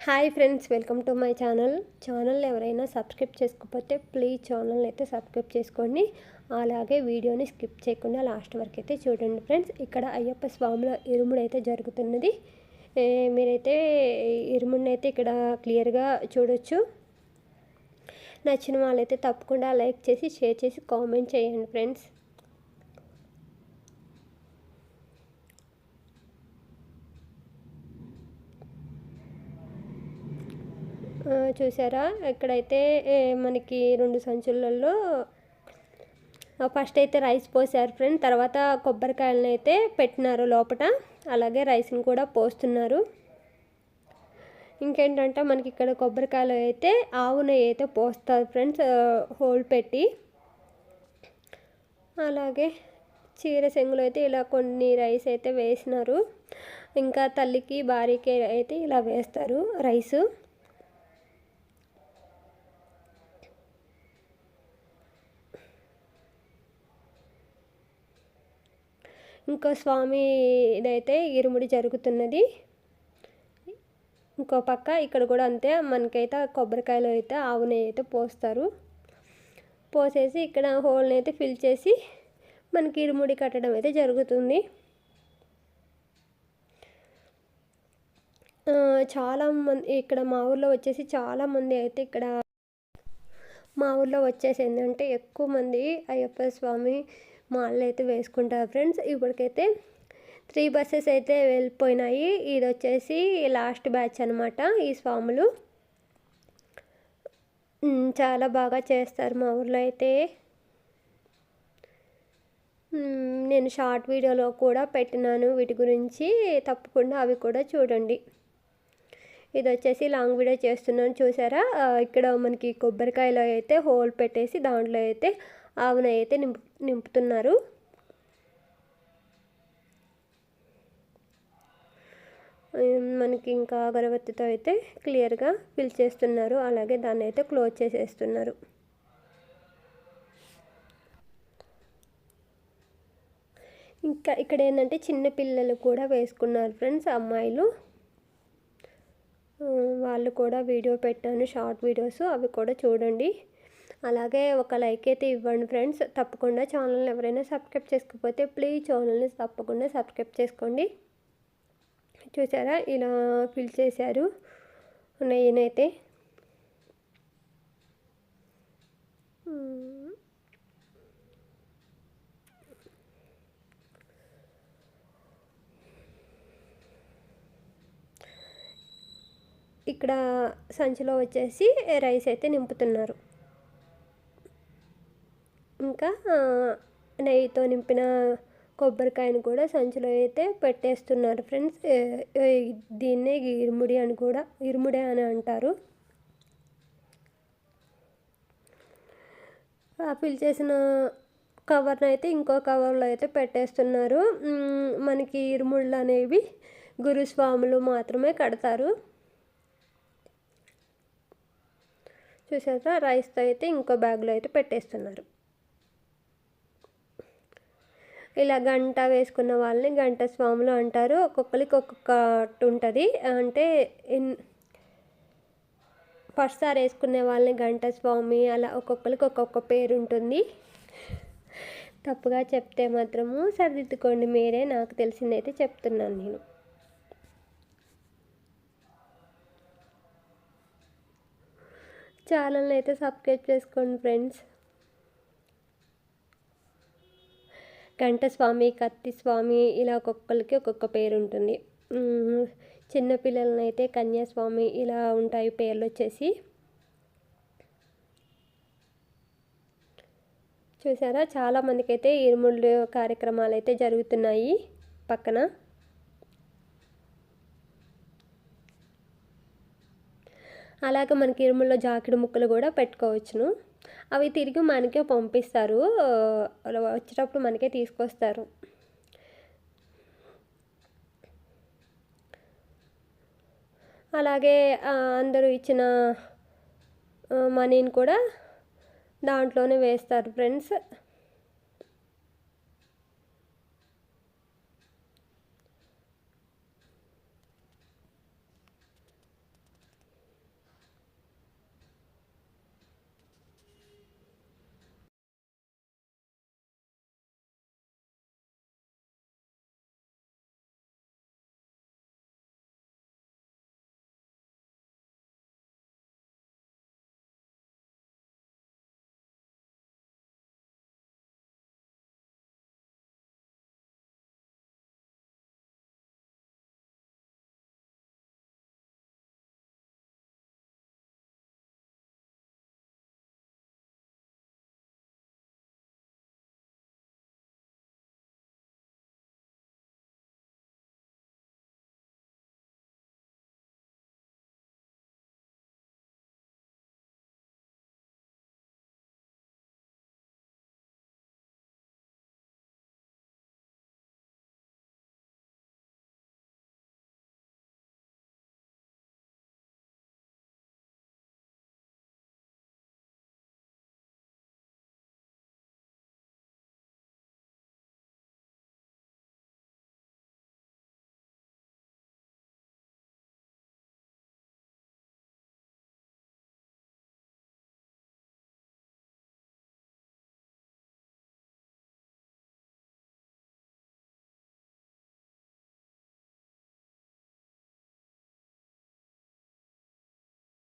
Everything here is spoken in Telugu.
Hi friends welcome to my channel channel ఎవరైనా సబ్స్క్రైబ్ చేసుకోకపోతే ప్లీజ్ ఛానల్ అయితే సబ్స్క్రైబ్ చేసుకోండి. అలాగే వీడియోని స్కిప్ చేయకుండా లాస్ట్ వరకు అయితే చూడండి ఫ్రెండ్స్ ఇక్కడ అయ్యప్ప స్వాముల ఇరుముడు అయితే జరుగుతున్నది. మీరైతే ఇరుముడిని అయితే ఇక్కడ క్లియర్గా చూడొచ్చు. నచ్చిన వాళ్ళైతే తప్పకుండా లైక్ చేసి షేర్ చేసి కామెంట్ చేయండి ఫ్రెండ్స్ చూసారా? ఇక్కడైతే మనకి రెండు సంచులలో ఫస్ట్ అయితే రైస్ పోసారు ఫ్రెండ్ తర్వాత కొబ్బరికాయలను అయితే పెట్టినారు లోపల అలాగే రైస్ని కూడా పోస్తున్నారు. ఇంకేంటంటే మనకి ఇక్కడ కొబ్బరికాయలు అయితే ఆవు నెయ్యి అయితే పోస్తారు ఫ్రెండ్స్ హోల్ పెట్టి. అలాగే చీర సెంగులు అయితే ఇలా కొన్ని రైస్ అయితే వేసినారు. ఇంకా తల్లికి భార్యకి అయితే ఇలా వేస్తారు రైసు ఇంకో స్వామి ఇదైతే ఇరుముడి జరుగుతున్నది. ఇంకో పక్క ఇక్కడ కూడా అంతే మనకైతే కొబ్బరికాయలు అయితే ఆవు నెయ్యి అయితే పోస్తారు. పోసేసి ఇక్కడ హోల్ని అయితే ఫిల్ చేసి మనకి ఇరుముడి కట్టడం అయితే జరుగుతుంది. చాలా మంది ఇక్కడ మా ఊర్లో వచ్చేసి చాలామంది అయితే ఇక్కడ మా ఊర్లో వచ్చేసి ఏంటంటే ఎక్కువ మంది అయ్యప్ప స్వామి మాలలు అయితే వేసుకుంటారు ఫ్రెండ్స్. ఇప్పటికైతే త్రీ బస్సెస్ అయితే వెళ్ళిపోయినాయి. ఇది వచ్చేసి లాస్ట్ బ్యాచ్ అనమాట ఈ స్వాములు. చాలా బాగా చేస్తారు మా ఊర్లో అయితే. నేను షార్ట్ వీడియోలో కూడా పెట్టినాను. వీటి గురించి తప్పకుండా అవి కూడా చూడండి. ఇది వచ్చేసి లాంగ్ వీడియో చేస్తున్నాను. చూసారా? ఇక్కడ మనకి కొబ్బరికాయలో అయితే హోల్ పెట్టేసి దాంట్లో అయితే ఆవును అయితే నింపు నింపుతున్నారు. మనకి ఇంకా అగరబత్తితో అయితే క్లియర్గా ఫిల్ చేస్తున్నారు. అలాగే దాన్ని అయితే క్లోజ్ చేసేస్తున్నారు. ఇంకా ఇక్కడ ఏంటంటే చిన్న పిల్లలు కూడా వేసుకున్నారు ఫ్రెండ్స్ అమ్మాయిలు. వాళ్ళు కూడా వీడియో పెట్టాను షార్ట్ వీడియోస్ అవి కూడా చూడండి. అలాగే ఒక లైక్ అయితే ఇవ్వండి ఫ్రెండ్స్. తప్పకుండా ఛానల్ని ఎవరైనా సబ్స్క్రైబ్ చేసుకోకపోతే ప్లీజ్ ఛానల్ని తప్పకుండా సబ్స్క్రైబ్ చేసుకోండి. చూసారా? ఇలా ఫిల్ చేశారు. నేనైతే. ఇక్కడ సంచిలో వచ్చేసి రైస్ అయితే నింపుతున్నారు. ఇంకా నెయ్యితో నింపిన కొబ్బరికాయను కూడా సంచిలో అయితే పెట్టేస్తున్నారు ఫ్రెండ్స్. దీన్నే ఇరుముడి అని కూడా ఇరుముడి అని అంటారు. ఆ ఫిల్ చేసిన కవర్ని అయితే ఇంకో కవర్లో అయితే పెట్టేస్తున్నారు. మనకి ఇరుముళ్ళు అనేవి గురుస్వాములు మాత్రమే కడతారు. చూసారా రైస్తో అయితే ఇంకో బ్యాగ్లో అయితే పెట్టేస్తున్నారు. ఇలా గంట వేసుకున్న వాళ్ళని గంట స్వాములు అంటారు. ఒక్కొక్కరికి ఒక్కొక్కటి ఉంటుంది. అంటే ఇన్ ఫస్ట్ సారి వేసుకునే వాళ్ళని గంట స్వామి అలా ఒక్కొక్కరికి ఒక్కొక్క పేరు ఉంటుంది. తప్పుగా చెప్తే మాత్రము సరిదిద్దుకోండి మీరే. నాకు తెలిసిందైతే చెప్తున్నాను నేను. ఛానల్ని అయితే సబ్స్క్రైబ్ చేసుకోండి ఫ్రెండ్స్. కంఠస్వామి కత్తి స్వామి ఇలా ఒక్కొక్కరికి ఒక్కొక్క పేరు ఉంటుంది చిన్నపిల్లలనైతే కన్యాస్వామి ఇలా ఉంటాయి పేర్లు వచ్చేసి. చూసారా? చాలామందికి అయితే ఇరుముళ్ళు కార్యక్రమాలు అయితే జరుగుతున్నాయి పక్కన. అలాగే మనకి ఇరుముల్లో జాకిడు ముక్కలు కూడా పెట్టుకోవచ్చును. అవి తిరిగి మనకే పంపిస్తారు. అలా వచ్చేటప్పుడు మనకే తీసుకొస్తారు. అలాగే అందరూ ఇచ్చిన మనీని కూడా దాంట్లోనే వేస్తారు ఫ్రెండ్స్.